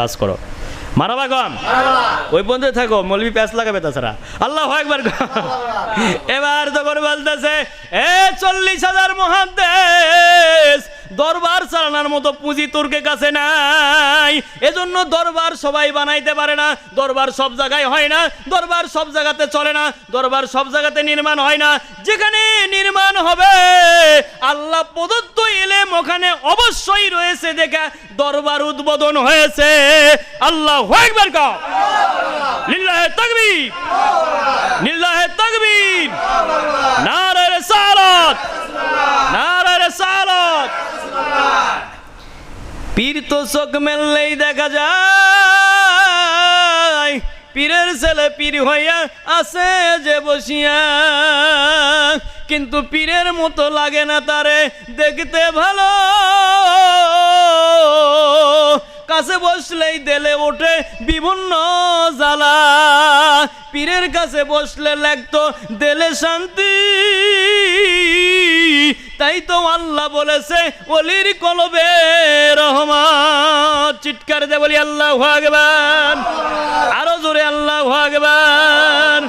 কাজ করো। মারাবা গম? ওই বন্ধু থাকো, মলবি প্যাস লাগাবে তাছাড়া। আল্লাহ একবার এবার তখন বলতেছে, এ চল্লিশ হাজার মহাদেশ দরবার চালানোর মতো পুঁজি তুর্কে কাছে নাই। এজন্য দরবার সবাই বানাইতে পারে না। দরবার সব জায়গায় হয় না। দরবার সব জায়গাতে চলে না। দরবার সব জায়গাতে নির্মাণ হয় না। যেখানে নির্মাণ হবে, আল্লাহ প্রদত্ত এলেম ওখানে অবশ্যই রয়েছে দেখে দরবার উদ্বোধন হয়েছে। আল্লাহ একবার কা লিল্লাহে তাকবীর। লিল্লাহে পীর তো চোখ মেললেই দেখা যায়। পীরের ছেলে পীর হইয়া আছে যে বসিয়া। কিন্তু পীরের মতো লাগে না তারে দেখতে ভালো। কাছে বসলেই দেলে ওঠে বিভিন্ন জ্বালা। পীরের কাছে বসলে লাগতো দেলে শান্তি। তাই তো আল্লাহ বলেছে অলির কলবে রহমান চিৎকার দে বলি, আল্লাহ ভাগবান আরও জোরে, আল্লাহ ভাগবান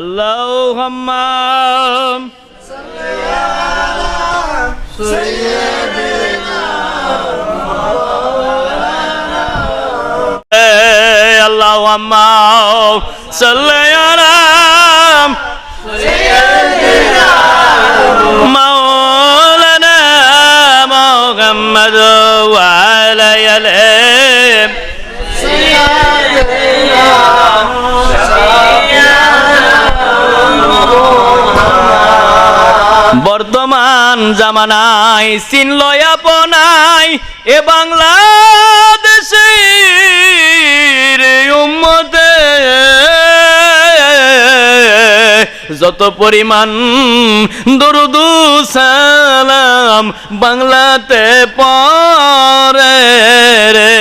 আল্লাহ হাম্মাম। আল্লাহ হাম্মাম। সাল্লাম জামানায় চিনলয় আপনাই এ বাংলাদেশের উম্মতে যত পরিমাণ দরুদু সালাম বাংলাতে পরে রে,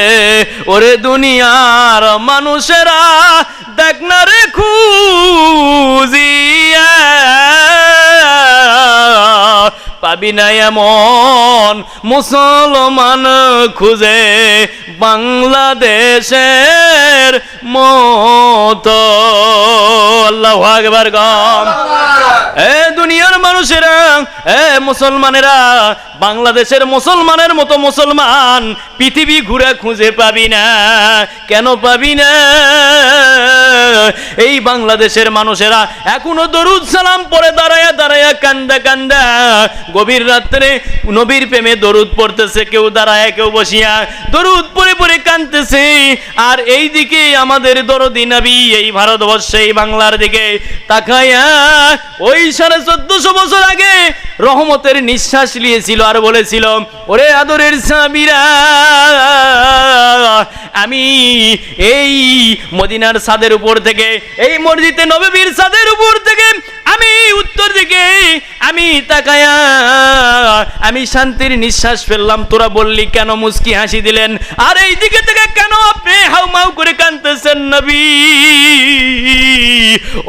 ওরে দুনিয়ার মানুষেরা দেখ না রে খুঁজিয়া। পাবি না এমন মুসলমান খুঁজে বাংলাদেশের মতো। আল্লাহ একবার গম। এ দুনিয়ার মানুষেরা এ মুসলমানেরা বাংলাদেশের মুসলমানের মতো মুসলমান পৃথিবী ঘুরে খুঁজে পাবি না। কেন পাবি না? এই বাংলাদেশের মানুষেরা এখনও দরুদ সালাম পরে দাঁড়ায়া দাঁড়ায়া কান্দা কান্দা। গভীর রাত্রে নবীর প্রেমে দরুদ পড়তেছে কেউ দাঁড়ায় কেউ বসিয়া দরুদ পরে পরে কান্দতেছে আর এই দিকে আমাদের দরদি নবী, এই ভারতবর্ষে, এই বাংলার দিকে তাকায়া ওই সাড়ে চোদ্দশো বছর আগে রহমতের নিঃশ্বাস নিয়েছিল আর বলেছিল, ওরে আদরের সাবিরা আমি এই মদিনার সাদের উপর থেকে, এই মসজিদে নবীর সাদের উপর থেকে আমি উত্তর দিকে, আমি তাকায়া, আমি শান্তির নিঃশ্বাস ফেললাম। তোরা বললি, কেন মুস্কি হাসি দিলেন? আর এই দিকে থেকে কেন আপনি হাউ মাউ করে কানতেছেন নবী?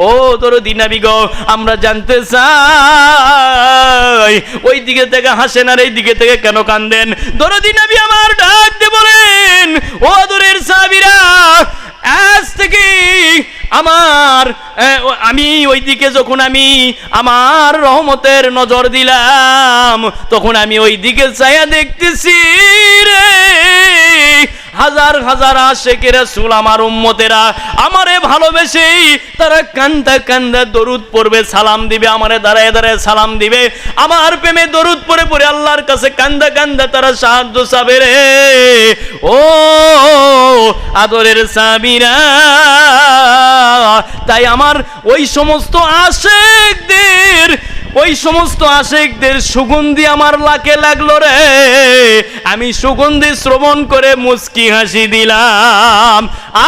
ও তোর দিনাবি গো, আমরা জানতে চাই ওই দিকে থেকে হাসেন আর এই দিকে থেকে কেন কান্দেন? দরদি নবী আমার ডাক দিয়ে বলেন, ও দূরের সাবিরা আজ থেকে আমার আমি ওই দিকে যখন আমি আমার রহমতের নজর দিলাম, তখন আমি ওই দিকে ছায়া দেখতেছি রে। হাজার হাজার আশেকের সুল আমার উম্মতেরা আমারে ভালোবেসেই তারা কান্দা কান্দা দরুদ পড়বে, সালাম দিবে, আমারে দাঁড়ায় দাঁড়ায় সালাম দিবে। আমার প্রেমে দরুদ পড়ে পড়ে আল্লাহর কাছে কান্দা কান্দা তারা সাহায্য চাবে রে। ও আদরের সাবিরা, তাই আমার ওই সমস্ত আশেকদের ওই সমস্ত আশেকদের সুগন্ধি আমার লাকে লাগল রে। আমি সুগন্ধি শ্রবণ করে মুস্কি হাসি দিলাম।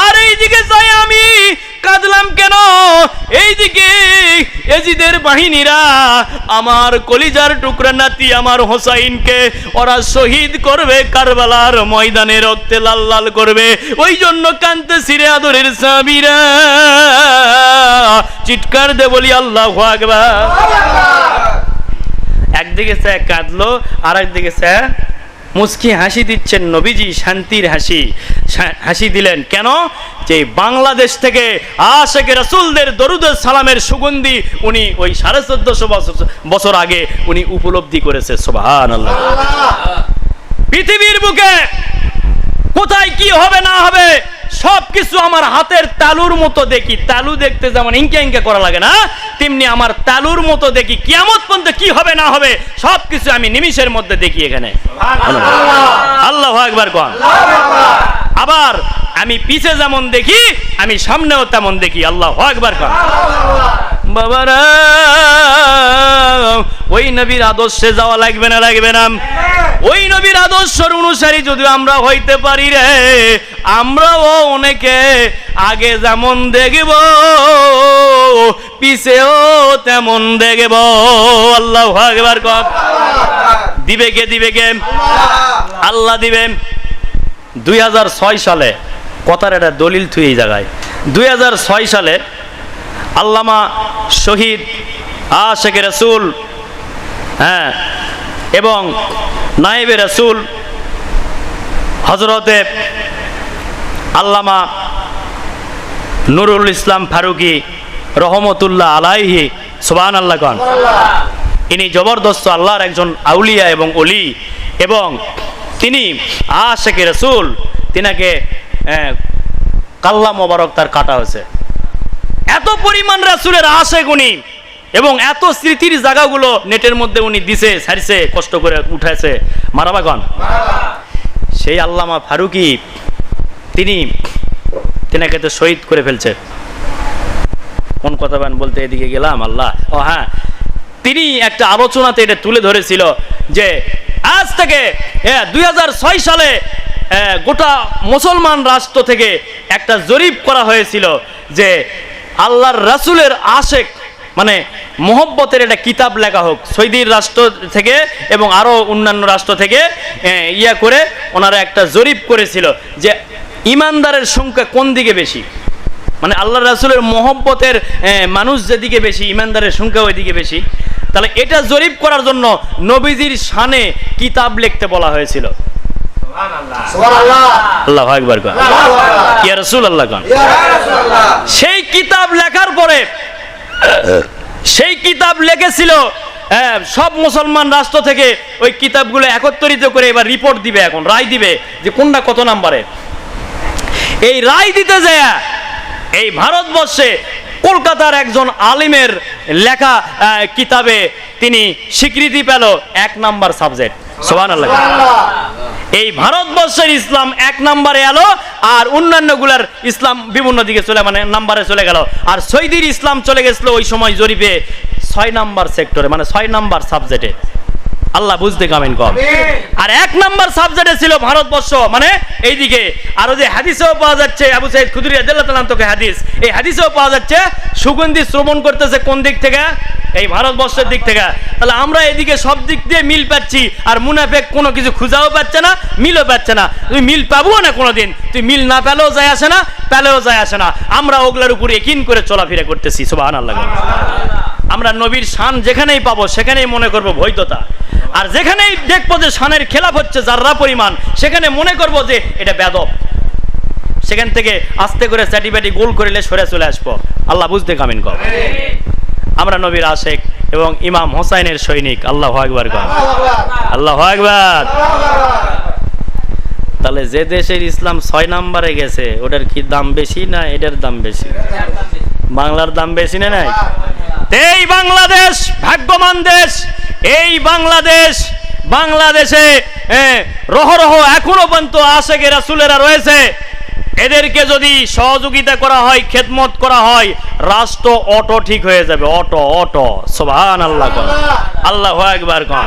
আর এইদিকে চাই আমি, কাঁদলাম কেন? এইদিকে এজিদের বাহিনীরা আমার কলিজার টুকরা নাতি আমার হোসাইনকে ওরা শহীদ করবে, কারবালার ময়দানে রক্তে লাল লাল করবে। ওই জন্য কানতে সিরে আদরের সাবিরা চিৎকার দে বলি, আল্লাহ আকবার। একদিকে স্যার কাঁদলো আর একদিকে স্যার মুস্কি হাসি দিচ্ছেন নবীজি শান্তির হাসি। হাসি দিলেন কেন? যে বাংলাদেশ থেকে আশেকে রাসূলদের দরুদ সালামের সুগন্ধি উনি ওই সাড়ে চোদ্দশো বছর বছর আগে উনি উপলব্ধি করেছে। আল্লাহ! পৃথিবীর বুকে কোথায় কি হবে না হবে কিছু আমার হাতের তালুর মতো দেখি। তালু দেখতে যেমন ইঙ্কে ইঙ্কে করা লাগে না, তেমনি আমার তালুর মতো দেখি। কিয়ামত পর্যন্ত কি হবে না হবে সব কিছু আমি নিমিষের মধ্যে দেখি এখানে। আল্লাহ একবার কন। আবার আমি পিছে যেমন দেখি, আমি সামনেও তেমন দেখি। আল্লাহ একবার কন। বাবারা, ওই নবীর আদর্শে যাওয়া লাগবে না লাগবে না। ওই নবীর আদর্শের অনুসারী যদি আমরা হইতে পারি রে, আমরাও অনেকে আগে যেমন দেখব, পিছেও তেমন দেখব। আল্লাহ একবার কর। দিবে কে দিবে কে? আল্লাহ দিবেন দুই সালে, কথার একটা দলিল থুই এই জায়গায়। দুই হাজার ছয় সালে আল্লামা শহীদ আশেখ রসুল হ্যাঁ এবং নাইবে রসুল হজরতে আল্লামা নুরুল ইসলাম ফারুকি রহমতুল্লাহ আলাইহি সুবান আল্লাহ খান ইনি জবরদস্ত আল্লাহর একজন আউলিয়া এবং অলি এবং তিনি আশেকে রসুল, তিনাকে কাল্লা মোবারক তার কাটা হয়েছে। এত পরিমাণ রাসুলের আশে উনি এবং এত স্মৃতির জায়গাগুলো নেটের মধ্যে উনি দিছে, সারিছে, কষ্ট করে উঠাইছে। মারাবাগন সেই আল্লামা ফারুকি, তিনি তিনাকে তো শহীদ করে ফেলছে। কোন কথা বান বলতে এদিকে গেলাম, আল্লাহ। ও হ্যাঁ তিনি একটা আলোচনাতে এটা তুলে ধরেছিল যে আজ থেকে দুই হাজার ছয় সালে গোটা মুসলমান রাষ্ট্র থেকে একটা জরিপ করা হয়েছিল যে আল্লাহর রাসূলের আশেক মানে মোহব্বতের একটা কিতাব লেখা হোক, সৌদির রাষ্ট্র থেকে এবং আরও অন্যান্য রাষ্ট্র থেকে ইয়া করে ওনারা একটা জরিপ করেছিল যে ইমানদারের সংখ্যা কোন দিকে বেশি? মানে আল্লাহ রাসুলের মোহব্বতের মানুষ যেদিকে বেশি, ইমানদারের সংখ্যা ওইদিকে বেশি। তাহলে এটা জরিপ করার জন্য নবীজির শানে কিতাব লিখতে বলা হয়েছিল। আল্লাহ একবার ইয়া রসুল আল্লাহ কন সেই কিতাব লেখার পরে সেই কিতাব লিখেছিল হ্যাঁ, সব মুসলমান রাষ্ট্র থেকে ওই কিতাবগুলো একত্রিত করে এবার রিপোর্ট দিবে এখন রায় দিবে যে কোনটা কত নাম্বারে এই রায় দিতে যায় এই ভারতবর্ষে কলকাতার একজন আলিমের লেখা কিতাবে তিনি স্বীকৃতি পেল এক নাম্বার সাবজেক্ট। এই ভারতবর্ষের ইসলাম এক নাম্বারে এলো আর অন্যান্যগুলার ইসলাম বিভিন্ন দিকে চলে মানে নাম্বারে চলে গেল। আর সৈদির ইসলাম চলে গেছিল ওই সময় জরিপে ছয় নাম্বার সেক্টরে মানে ছয় নাম্বার সাবজেক্টে। আল্লাহ বুঝতে কামেন কম আর এক নম্বর সাবজেক্টে ছিল ভারতবর্ষ মানে এইদিকে। আরও যে হাদিসেও পাওয়া যাচ্ছে আবু সাইদ খুদরি আদাল্লাহ তোকে হাদিস। এই হাদিসেও পাওয়া যাচ্ছে সুগন্ধি শ্রবণ করতেছে কোন দিক থেকে? এই ভারতবর্ষের দিক থেকে। তাহলে আমরা এদিকে সব দিক দিয়ে মিল পাচ্ছি আর মুনাফেক কোনো কিছু খুঁজাও পাচ্ছে না মিলও পাচ্ছে না। তুই মিল পাবো না কোনোদিন? তুই মিল না পেলেও যায় আসে না পেলেও যায় আসে না। আমরা ওগুলোর উপরে একিন করে চলাফেরা করতেছি সুবাহ আল্লাহ আমরা নবীর শান যেখানেই পাবো, সেখানেই মনে করব বৈধতা। আর যেখানেই দেখব যে শানের খেলাফ হচ্ছে, যাররা পরিমাণ, সেখানে মনে করব যে এটা বেদব। সেখান থেকে আস্তে করে চাটি বাটি গোল করিলে সরে চলে আসব। আল্লাহ বুঝতে কামিন কর। আমরা নবীর আশেক এবং ইমাম হোসাইনের সৈনিক। আল্লাহ একবার কর। আল্লাহ একবার তাহলে যে দেশের ইসলাম ছয় নাম্বারে গেছে, ওটার কি দাম বেশি না এটার দাম বেশি? বাংলার দাম বেশি না নাই? এই বাংলাদেশ ভাগ্যবান দেশ এই বাংলাদেশ বাংলাদেশে হ্যাঁ, রহ রহ এখনও পর্যন্ত আশেকে রাসুলেরা রয়েছে। এদেরকে যদি সহযোগিতা করা হয় খেদমত করা হয় রাষ্ট্র অটো ঠিক হয়ে যাবে অটো অটো সোভান আল্লাহ আল্লাহ একবার কন।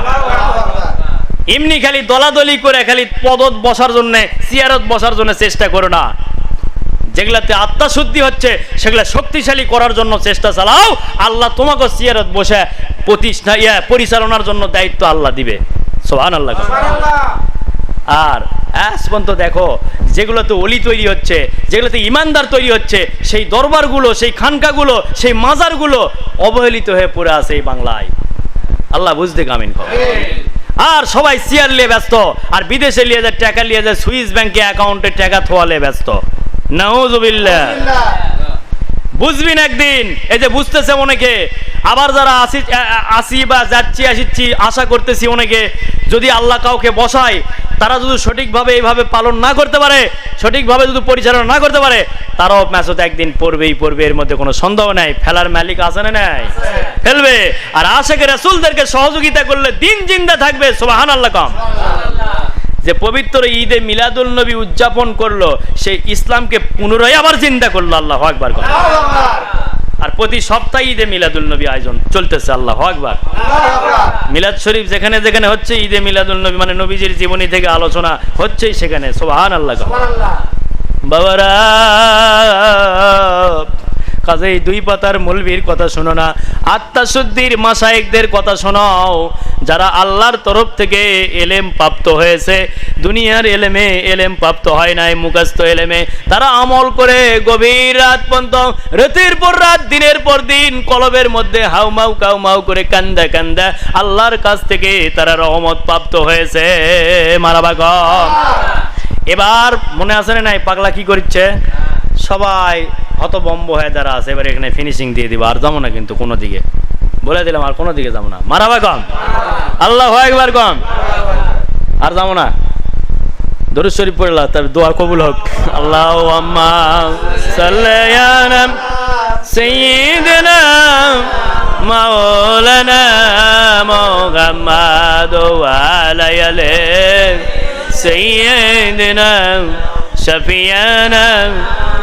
এমনি খালি দলাদলি করে খালি পদত বসার জন্য চেয়ারত বসার জন্য চেষ্টা করো না। যেগুলাতে আত্মাশুদ্ধি হচ্ছে সেগুলা শক্তিশালী করার জন্য চেষ্টা চালাও। আল্লাহ তোমাকে চেয়ারত বসে প্রতিষ্ঠা ইয়া পরিচালনার জন্য দায়িত্ব আল্লাহ দিবে। সোহান আল্লাহ আর আজ পর্যন্ত দেখো যেগুলোতে অলি তৈরি হচ্ছে যেগুলোতে ইমানদার তৈরি হচ্ছে সেই দরবারগুলো সেই খানকাগুলো সেই মাজারগুলো অবহেলিত হয়ে পড়ে আছে এই বাংলায়। আল্লাহ বুঝতে কামিন কর। আর সবাই চেয়ার নিয়ে ব্যস্ত আর বিদেশে নিয়ে যায় টাকা নিয়ে যায় সুইস ব্যাংকে অ্যাকাউন্টে টাকা থোয়ালে ব্যস্ত। নাউজুবিল্লাহ। বুঝবিন একদিন? এই যে বুঝতেছে অনেকে। আবার যারা আসি আসি বা যাচ্ছি, আসিচ্ছি, আশা করতেছি অনেকে, যদি আল্লাহ কাউকে বসায়, তারা যদি সঠিকভাবে এইভাবে পালন না করতে পারে, সঠিকভাবে যদি পরিচালনা না করতে পারে, তারাও ম্যাচত একদিন পড়বেই পড়বে, এর মধ্যে কোনো সন্দেহ নাই। ফেলার মালিক আছে না নাই? ফেলবে। আর আশেকে রাসূলদেরকে সহযোগিতা করলে দিন জিন্দা থাকবে সুবহান আল্লাহ কম। যে পবিত্র ঈদে মিলাদুল নবী উদযাপন করল সেই ইসলামকে পুনরায় আবার চিন্তা করল আল্লাহ আকবার আর প্রতি সপ্তাহে ঈদে মিলাদুল নবী আয়োজন চলতেছে আল্লাহ আকবার। মিলাদ শরীফ যেখানে যেখানে হচ্ছে ঈদে মিলাদুল নবী মানে নবীজির জীবনী থেকে আলোচনা হচ্ছেই সেখানে সোহান আল্লাহ বাবারা কাজেই দুই পাতার মৌলবীর কথা শোনো না। আত্মাশুদ্ধির মাসায়েকদের কথা শোনাও। যারা আল্লাহর তরফ থেকে এলেম প্রাপ্ত হয়েছে, দুনিয়ার এলেমে এলেম প্রাপ্ত হয় নাই মুখাস্ত এলেমে, তারা আমল করে গভীর রাত পর্যন্ত, রাতের পর রাত, দিনের পর দিন, কলবের মধ্যে হাউমাউ কাউমাউ করে কান্দা কান্দা, আল্লাহর কাছ থেকে তারা রহমত প্রাপ্ত হয়েছে। মারাবাগম এবার মনে আছে না নাই, পাগলা কি করছে? সবাই হতবম্ব হয়ে যারা আছে, এবার এখানে ফিনিশিং দিয়ে দিব, আর যাব না কিন্তু কোনো দিকে। বলে দিলাম, আর কোনো দিকে যাব না। মারাবা কম। আল্লাহ একবার কম। আর যাব না। দরুদ শরীফ পড়লা তার দোয়া কবুল হোক। আল্লাহ আম্মা শাফিয়ানা মুহাম্মাদ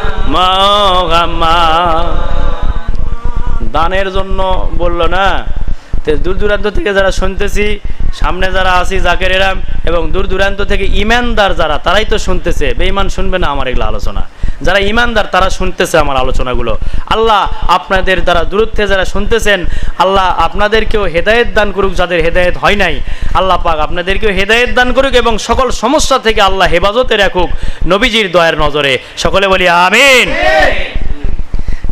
দানের জন্য বলল না দূর দূরান্ত থেকে যারা শুনতেছি, সামনে যারা আছি, জাকের এরাম, এবং দূর দূরান্ত থেকে ইমানদার যারা, তারাই তো শুনতেছে। বেঈমান শুনবে না আমার এগুলো আলোচনা। যারা ইমানদার, তারা শুনতেছে আমার আলোচনাগুলো। আল্লাহ আপনাদের দ্বারা দূরত্বে যারা শুনতেছেন, আল্লাহ আপনাদেরকেও হেদায়েত দান করুক, যাদের হেদায়েত হয় নাই। আল্লাহ পাক আপনাদেরকেও হেদায়েত দান করুক এবং সকল সমস্যা থেকে আল্লাহ হেফাজতে রাখুক। নবীজির দয়ার নজরে সকলে বলি, আমিন।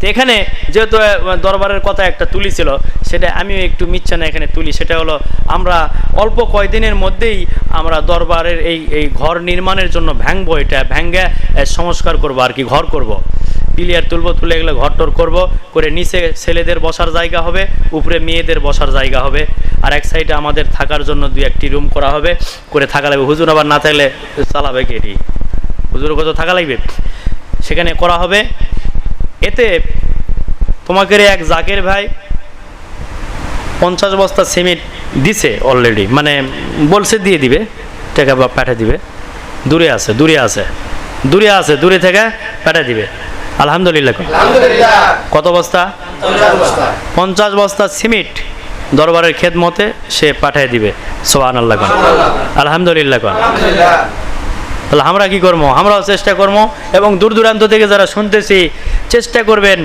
তো এখানে যেহেতু দরবারের কথা একটা তুলি ছিল, সেটা আমিও একটু মিচ্ছা না এখানে তুলি। সেটা হলো, আমরা অল্প কয়দিনের মধ্যেই আমরা দরবারের এই এই ঘর নির্মাণের জন্য ভাঙবো এটা ভ্যাঙ্গে সংস্কার করব আর কি, ঘর করব। পিলিয়ার তুলবো, তুলে এগুলো ঘর টর করব, করে নিচে ছেলেদের বসার জায়গা হবে, উপরে মেয়েদের বসার জায়গা হবে, আর এক সাইডে আমাদের থাকার জন্য দুই একটি রুম করা হবে, করে থাকা লাগবে। হুজুর আবার না থাকলে চালাবে কে এটি? হুজুর কত থাকা লাগবে? সেখানে করা হবে। এতে তোমাকে এক জাকের ভাই পঞ্চাশ বস্তা সিমেন্ট দিছে অলরেডি মানে বলছে দিয়ে দিবে টাকা বা পাঠিয়ে দিবে। দূরে আছে দূরে আছে দূরে আছে দূরে থেকে পাঠিয়ে দিবে। আলহামদুলিল্লাহ। কত বস্তা? পঞ্চাশ বস্তা। সিমেন্ট দরবারের খেদমতে সে পাঠিয়ে দিবে। সোহান আল্লাহ আলহামদুলিল্লাহ। আলহামদুলিল্লাহ। তাহলে আমরা কি করব? আমরাও চেষ্টা করব। এবং দূর দূরান্ত থেকে যারা শুনতেছি চেষ্টা করবেন।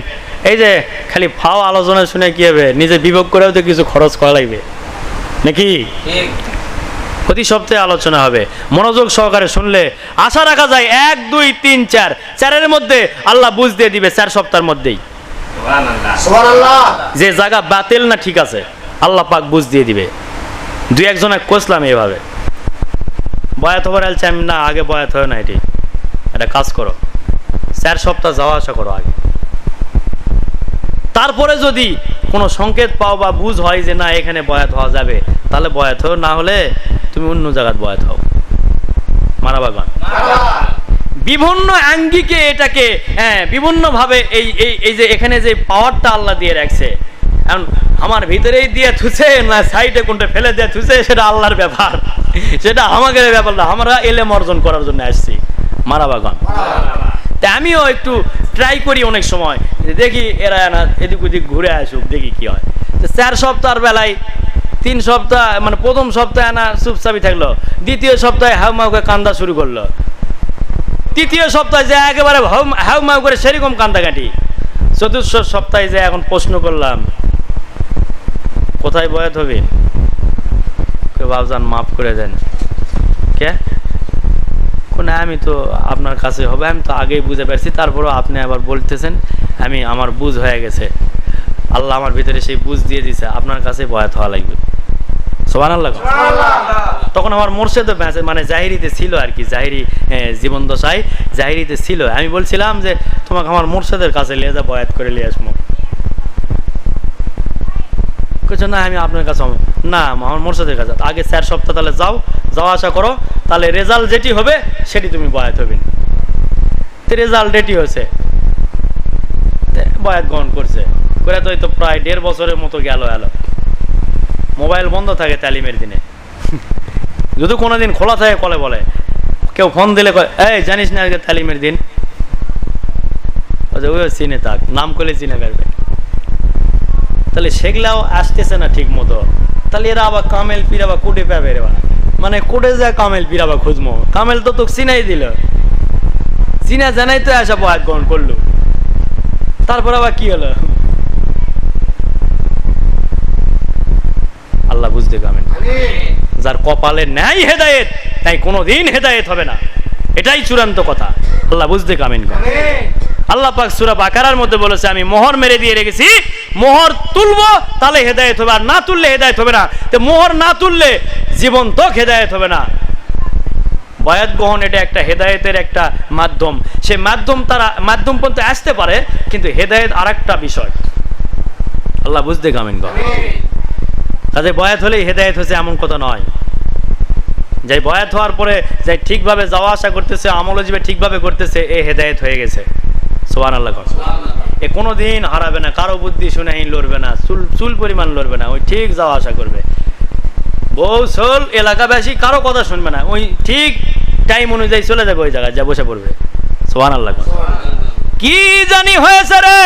এই যে খালি ফাও আলোচনা শুনে কি হবে? নিজে বিভোগ করেও তো কিছু খরচ করা লাগবে। নাকি? প্রতি সপ্তাহে আলোচনা হবে। মনোযোগ সহকারে শুনলে আশা রাখা যায় এক দুই তিন চার। চারের মধ্যে আল্লাহ বুঝ দিয়ে দিবে চার সপ্তাহের মধ্যেই। সুবহানাল্লাহ। যে জায়গা বাতিল না ঠিক আছে আল্লাহ পাক বুঝ দিয়ে দিবে। দুই একজনে কষলাম এইভাবে। বয়াত হবার আলছে আমি না আগে বয়াত হয় না এটি। একটা কাজ করো। চার সপ্তাহ যাওয়া আসা করো আগে। তারপরে যদি কোনো সংকেত পাও বা বুঝ হয় যে না এখানে বয়াত হওয়া যাবে তাহলে বয়াত হও না হলে তুমি অন্য জায়গায় বয়াত হও। মারাবাগান বিভিন্ন আঙ্গিকে এটাকে হ্যাঁ বিভিন্নভাবে এই এই এই যে এখানে যে পাওয়ারটা আল্লাহ দিয়ে রাখছে এখন আমার ভিতরেই দিয়ে থুছে না সাইডে কোনটা ফেলে দিয়ে থুছে সেটা আল্লাহর ব্যাপার। সেটা আমাদের ব্যাপার না আমরা এলেম অর্জন করার জন্য আসছি। মারাবাগান তা আমিও একটু ট্রাই করি অনেক সময়। দেখি এরা না, এদিক ওদিক ঘুরে আসুক, দেখি কি হয়। তো চার সপ্তাহের বেলায়, তিন সপ্তাহ মানে প্রথম সপ্তাহে না চুপচাপি থাকল। দ্বিতীয় সপ্তাহে হাউ মাউকে কান্দা শুরু করল। তৃতীয় সপ্তাহে যে একেবারে হাউ- হাউ মাউ করে সেরকম কান্দাকাটি। চতুর্থ সপ্তাহে যে এখন প্রশ্ন করলাম, কোথায় বয়াত হবে? বাবজান মাফ করে দেন। কে? কোন আমি তো আপনার কাছে হবে আমি তো আগেই বুঝে পারছি তারপরেও আপনি আবার বলতেছেন আমি আমার বুঝ হয়ে গেছে। আল্লাহ আমার ভিতরে সেই বুঝ দিয়ে দিছে আপনার কাছে বয়াত হওয়া লাগবে। সোহান আল্লাহ তখন আমার মোর্শেদও বেঁচে মানে জাহিরিতে ছিল আর কি জাহিরি জীবন দশায় জাহিরিতে ছিল। আমি বলছিলাম যে তোমাকে আমার মোর্শেদের কাছে নিয়ে যা বয়াত করে নিয়ে আসব কিছু না আমি আপনার কাছে। না আমার মোর্শেদের কাছে আগে স্যার সপ্তাহ তাহলে যাও যাওয়া আসা করো তাহলে রেজাল্ট যেটি হবে সেটি তুমি বয়াত হবে। রেজাল্ট এটি হয়েছে। বয়াত গ্রহণ করছে। করে তো প্রায় দেড় বছরের মতো গেল এলো। মোবাইল বন্ধ থাকে তালিমের দিনে। যদি কোনোদিন খোলা থাকে কলে বলে। কেউ ফোন দিলে এই জানিস না আজকে তালিমের দিন? বলছে, ওই চিনে থাক নাম করলে চিনে ফেলবে। তাহলে সেগুলাও আসতেছে না ঠিক মতো তাহলে এরা আবার কামেল পিরাবা কোটে পাবে রে। মানে কোটে যা কামেল পিরাবা খুঁজমো। কামেল তো তোকে চিনাই দিল। চিনা জানাই তো আসা বয়াত গ্রহণ করল। তারপর আবার কি হলো? আল্লাহ বুঝতে কামেন যার কপালে ন্যায় হেদায়েত, তাই কোনোদিন হেদায়েত হবে না। এটাই চূড়ান্ত কথা। আল্লাহ বুঝতে কামেন আল্লাহ পাক সুরা বাকারার মধ্যে বলেছে, আমি মোহর মেরে দিয়ে রেখেছি। মোহর তুলবো, তাহলে হেদায়েত হবে, আর না তুললে হেদায়েত হবে না। তো মোহর না তুললে জীবন তো হেদায়েত হবে না। বয়াত গ্রহণ এটা একটা হেদায়েতের একটা মাধ্যম। সে মাধ্যম তারা, মাধ্যম পর্যন্ত আসতে পারে, কিন্তু হেদায়েত আর একটা বিষয়। আল্লাহ বুঝতে কর কাজে বয়াত হলেই হেদায়েত হয়েছে এমন কথা নয়। যাই বয়াত হওয়ার পরে যাই ঠিকভাবে যাওয়া আসা করতেছে আমল জীবে ঠিকভাবে করতেছে, এ হেদায়েত হয়ে গেছে। সোহান আল্লাহ কর। এ কোনো দিন হারাবে না কারও বুদ্ধি শুনেহীন লড়বে না চুল চুল পরিমাণ লড়বে না ওই ঠিক যাওয়া আসা করবে। বউ সোল এলাকাবাসী কারও কথা শুনবে না ওই ঠিক টাইম অনুযায়ী চলে যাবে ওই জায়গায় যা বসে পড়বে। সোহান আল্লাহ কি জানি হয়েছে রে?